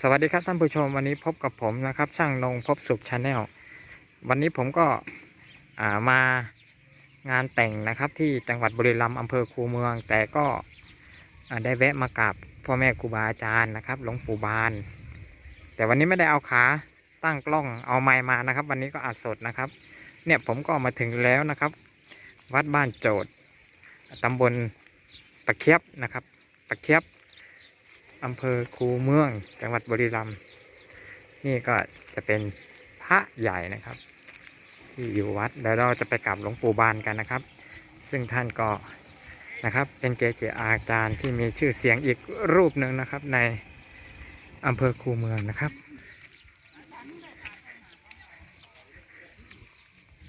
สวัสดีครับท่านผู้ชมวันนี้พบกับผมนะครับ ช่างนงพบสุขชาแนลวันนี้ผมก็ามางานแต่งนะครับที่จังหวัดบุรีรัมย์อำเภอคูเมือง แต่ก็ได้แวะมากราบพ่อแม่ครูบาอาจารย์นะครับหลวงปู่บาน แต่วันนี้ไม่ได้เอาขาตั้งกล้องเอาไม้มานะครับ วันนี้ก็อัดสดนะครับ เนี่ยผมก็มาถึงแล้วนะครับ วัดบ้านโจทย์ตำบลตะเคียบนะครับ ตะเคียบ อำเภอคูเมือง จังหวัดบุรีรัมย์นี่ก็จะเป็นพระใหญ่นะครับ ที่อยู่วัดแล้วเราจะไปกราบหลวงปู่บานกันนะครับ ซึ่งท่านก็นะครับ เป็นเกจิอาจารย์ที่มีชื่อเสียงอีกรูปหนึ่งนะครับ ในอำเภอคูเมืองนะครับ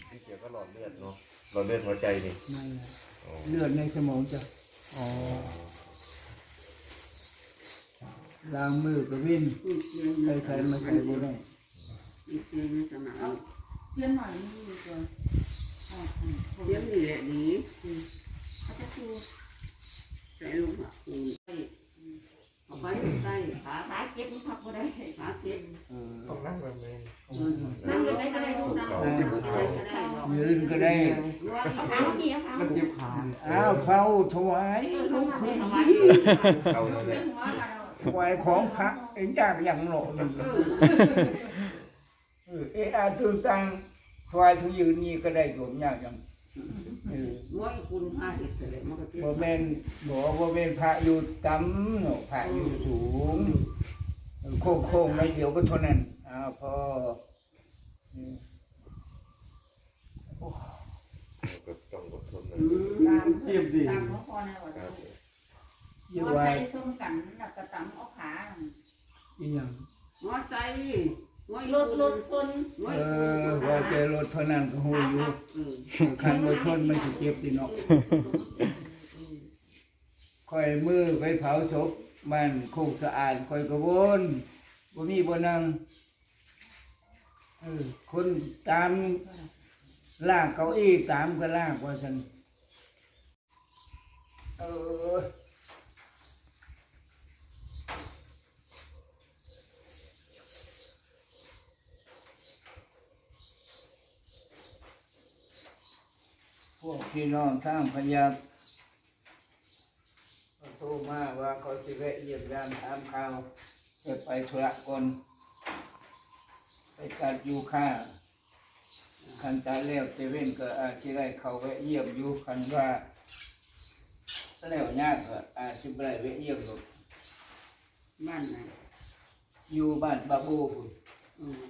ที่เกี่ยวก็หลอดเลือดเนาะหลอดเลือดหัวใจนี่นั่นแหละอ๋อเลือดในสมองจะอ๋อ ล้างมือก็วิ่นใครๆมาใส่บ่ได้เลี้ยงนี่หน่อยนี่ดีกว่าอ่าอืมเลี้ยงนี่แหละดีเขาจะคือแต่ลงอะคูณเอาไปใต้ขาขาเก็บมันพับก็ได้ขาเก็บเออต้องนั่งแบบนี้นั่งอยู่ไหนก็ได้ดูนะอะไรก็ได้เนาะยืนก็ได้ว่าเอาขาเมียขามันเจ็บขาอ้าวเข้าถวายเออเขามาให้เอาไว้เอาเลเลี้ย ยงหัวกันเอาถวายของพระเองจากอย่างหลอกเออเอออาตื่นตังถวายทุยืนนี่ก็ได้โยมยากจังเออว่าคุณพาเห็ดอะไรมันก็เจ็บบ่แม่นบอกว่าเป็นพระอยู่ต่ำเนาะพระอยู่สูงเออโค้งๆไม่เดียวก็เท่านั้นอ้าวพอเออก็ต้องอดทนหน่อยตามเจ็บดีตามเขาพอแน่ว่า ครับอยู่ว่าว่าใส่ส้มกันแล้วก็ตำเอาขาอีหยังว่าใจว่าลดลดซนเออว่าเจอรถเท่านั้นก็หูอยู่ Ừ. คันบ่ชนมันสิเจ็บดิเนาะค่อยมือไปเผาศพบ้านโคกสะอาดค่อยก็วนบ่มีบ่นั่งเออคนตามลากเก้าอี้ตามก็ลากว่าซั่นเออ พวกพี่น้องทางพยัคฆ์ก็โทรมาว่าเขาสิแวะเยี่ยมยามถามข่าวจะไปธุระก่อนไปตัดยูค่าคันตาแล้วเซเว่นก็อาจจะได้เขาแวะเยี่ยมอยู่คันว่าแล้วยากก็อาจจะไม่ได้แวะเยี่ยมหรอกบ้านไหนอยู่บ้านบาบูพุ่น อืม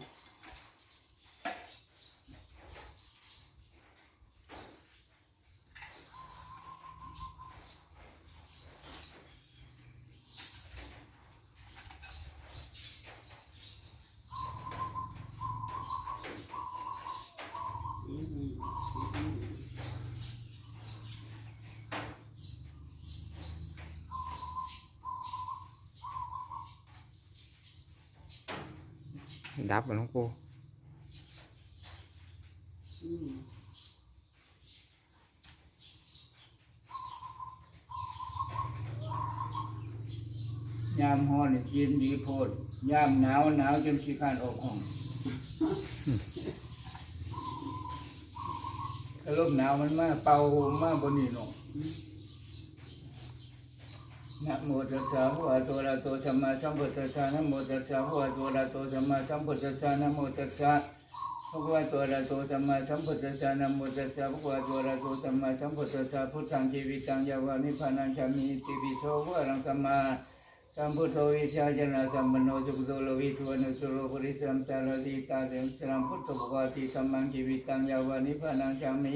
ดับหลวงปู่ยามฮ้อนนี่เย็นดีโพดยามหนาวหนาวจนขี้ข้านออกห้องถ้าลมหนาวมันมาเป่ามาบนนี่เนาะ นะโมตัสสะภะคะวะโตอะระหะโตสัมมาสัมพุทธัสสะนะโมตัสสะภะคะวะโตอะระหะโตสัมมาสัมพุทธัสสะนะโมตัสสะภะคะวะโตอะระโตสัมมาสัมพุทธัสสะนะโมตัสสะภะคะวะโตอะระโตสัมมาสัมพุทธัสสะพุทธังชีวิตังยาวานิพพานังชามิติวิโชวะรังสัมมาสัมพุทโธวิชาจนะสัมปันโนสุขโตโลวิทวนุสโรปริสัมตารติตาเสมสรัมพุทธภควาติสัมมังชีวิตังยาวานิพพานังจามิสวากาโตวะดาสมุสันติโกตาลิโกอิปสโกวะมนายโกปฏิสังเวทิโกยุติสังขังชีวิตังยาวานิพพานังจามิ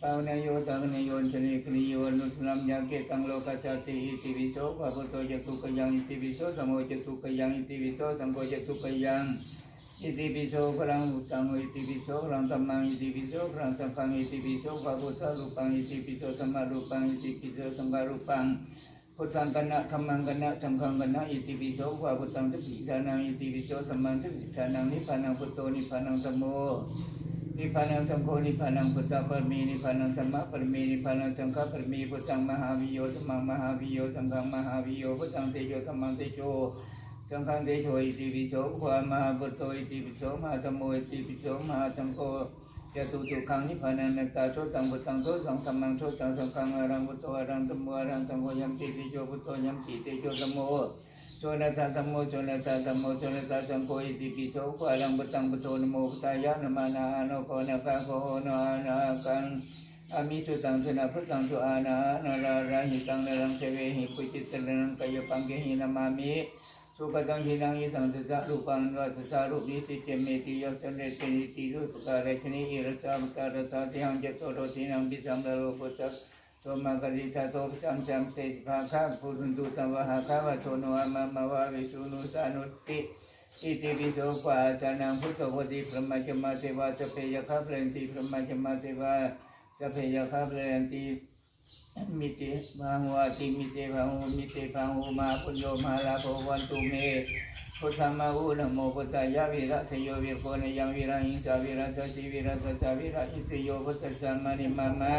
าวสังโฆสามิจิปโนโตสาวสังโฆยติสังเจตาริขังเยากเกตังโฆอวนายโย Tauna yo tauna yo seni kini yo nuslam yake tang loka jati iti viso babuto jatu kayang iti viso samo jatu kayang iti viso sampo jatu kayang อิติปิโสพลังอุตังอิติปิโสพลังธรรมังอิติปิโสพลังสังฆังอิติปิโสภะพุทธรูปังอิติปิโสสัมารูปังอิติปิโสสังฆารูปังพุทธังกนะธรรมังกนะสังฆังกนะอิติปิโสภะพุทธังทุติยานังอิติปิโสสัมมังทุติยานังนิพพานังพุทโธนิพพานังธัมโม นิพพานังสังโฆนิพพานังพุทธปรมีนิพพานังธรรมะปรมีนิพพานังสังฆปรมีพุทธังมหาวิโยสัมมังมหาวิโยสังฆังมหาวิโยพุทธังเตโยสัมมังเตโชสังฆังเตโชอิติปิโสความมหาบุตโตอิติปิโสมหาธรรมโมอิติปิโสมหาสังโฆจตุตุขังนิพพานังนัตตาโสตังพุทธังโสสังสัมมังโสตังสังฆังอรังพุทโธอรังธัมโมอรังธัมโมยัมปิติโยพุทโธยัมปิติโยธัมโม โชนะตาธัมโมโชนะตาธัมโมโชนะตาสังโฆอิติปิโสภะลังปตังปะโตนโมพุทายะนมานาโนโกนะกะโกนะนะกังอามิตุตังสุนะพุทธังสุอานะนราราหิตังนะรังเทเวหิปุจิตตะนังกายปังเกหินามามิสุปตังหินังยิสังสสะรูปังวัสสะรูปนิสิเจเมติยสันเดตินิติรูปการะชนิอิรตามการะตาติหังเจโตโรตินังบิสังกะโรปุ ตตะโสมากริตาโตปจังจัมเตภาคาปุรุนตุสัมวหาคาวะโทโนอามามาวะวิสุนุสานุติอิติปิโสปะจานังพุทธวติพระมัจจมาเทวาสเปยคาเพลนติพระมัจจมาเทวาสเปยคาเพลนติมิเติมาหัวติมิเตพังหูมิเตพังหูมาปุญโยมาลาภวันตุเม พุทธมาหูนโมพุทธายะวิระสยโยวิโกนยังวิระหิงสาวิระสัจวิระสัจวิระอิติโยพุทธสามานิมามา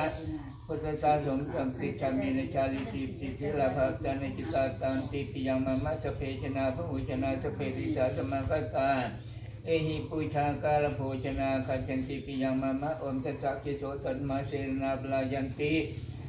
พุทธศาสนสัมติจามินชาลิติปิสิลาภาจานจิตาตังติปิยังมามัสเพชนาพหุชนาสเพริสาสมกตาเอหิปุชากาลโภชนาขันจันติปิยังมามะอมสัจกิโสตัมมาเสนาปลายันติ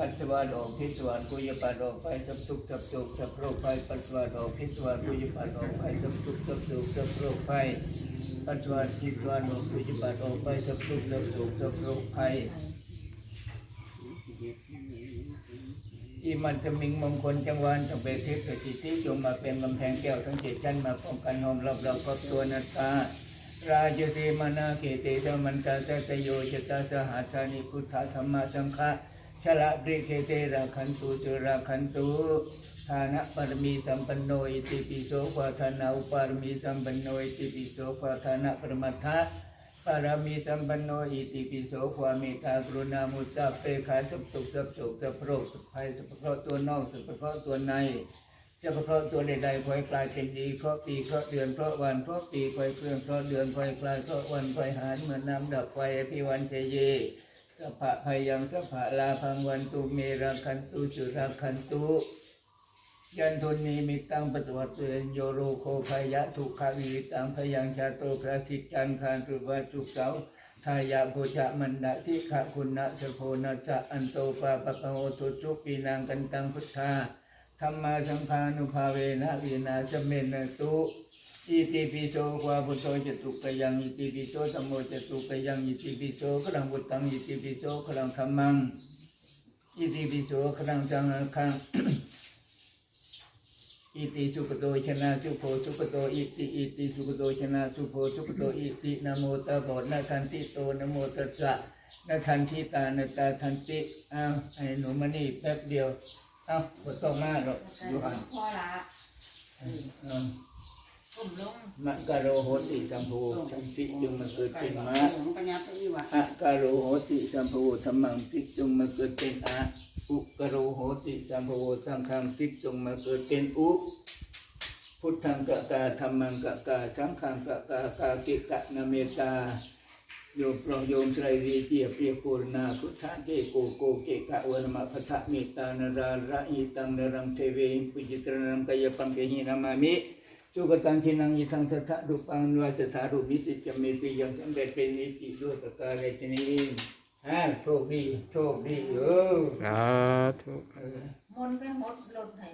ปัจจวาดอกทิสวานกุยปาดอกไปสับทุกสับทุกสับโรคไปปัจจวาดอกทิสวานกุยปาดอกไปสับทุกสับทุกสับโรคไปปัจสาวะทิสวานดอกกุยปาดอกไปสับทุกสับทุกสับโรคไฟอิมันจะมิงมงคลจังหวันจังเบทิสสิติจงมาเป็นกำแพงแก้วทั้งเจ็ดชั้นมาป้องกันหอมรอบเราครอบตัวนัตาราชเทมานาเกเตธรรมันตาสัตโยชตาสหัสานิพุทธธรรมะสังฆา ชละปริเคเตราคันตุจุราคันตุฐานะปรมีสัมปันโนอิติปิโสภะธนาอุปารมีสัมปันโนอิติปิโสภะธนะปรมัตถะปารมีสัมปันโนอิติปิโสความเมตตากรุณามุตตาเปขาสุขสุขสัพสุขสัพโรคสัพภัยสัพเพราะตัวนอกสัพเพราะตัวในจะเพราะตัวใดๆคอยกลายเป็นดีเพราะปีเพราะเดือนเพราะวันเพราะปีคอยเคลื่อนเพราะเดือนคอยกลายเพราะวันคอยหารเหมือนน้ำดับไฟอภิวันเจเย สัพพะพยังสัพพะลาพังวันตุเมราคันตุจุราคันตุยันทุนีมิตังปฏิวัติเนโยโรโคภายะทุกขาวิตังพยังชาโตพระสิจันคานตุวัจุกเสาทายาโพจะมันดาทิขะคุณะสโพนัสสะอันโตปาปะปะโหตุจุปีนางกันตังพุทธาธรรมาสังฆานุภาเวนะวินาสเมนตุ อิติปิโสวาพุทโธจตุกยังอิติปิโสธรรมโมจตุกยังอิติปิโสขลังบุตตังอิติปิโสขลังธรรมังอิติปิโสขลังจังคังอิติสุขโตชนะสุโภสุขโตอิติอิติสุขโตชนะสุโภสุขโตอิตินโมตะโบนะทันติโตนโมตัสสะนะทันทิตานะตาทันติอ้าวไอ้หนูมานี่แป๊บเดียวอ้าวบ่ต้องมากหรอกอยู่หันพอละ อ้าวก้มลงมะกะโรโหติสัมโพสัมติจงมาเกิดเป็นมะของปัญญาไปอีกว่ะอะกะโรโหติสัมโพสัมมังติจงมาเกิดเป็นอะอุกะโรโหติสัมโพสังฆังติจงมาเกิดเป็นอุพุทธังกะกาธรรมังกะกาสังฆังกะกากากิกะนะเมตตาโยมปรองโยมไตรวีเจียเปียโกรนาพุทธะเกโกโกเกกะวนมะพัทธะเมตตานาราระอิตังนรังเทเวหิปุจิตรนังกายปังเกหินามามิ สุกตังทินังยิสังสัทธะรูปังนวาสถารูปิสิจเมติยังสำเร็จเป็นนิติด้วยประการใดชนีฮะโชคดีโชคดีเออสาธุเออมนต์ไปหดรถให้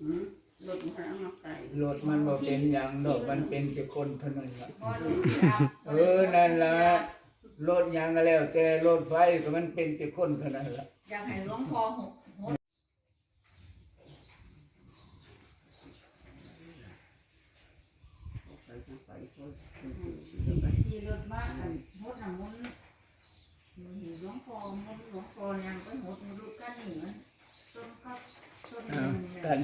อืมรถมันเอามาไก่รถมันบ่เป็นอย่างดอกมันเป็นแต่คนเท่านั้นล่ะพอหนูเออนั่นล่ะรถหยังก็แล้วแต่รถไฟก็มันเป็นแต่คนเท่านั้นล่ะอยากให้หลวงพ่อหกหก ไปทางไปคน ขี่รถบ้านกันหดน้ำมันมันเห็นหลวงพ่อมันหลวงพ่อยังไปหดมันรู้กันนี่มันต้นก็ต้น อ้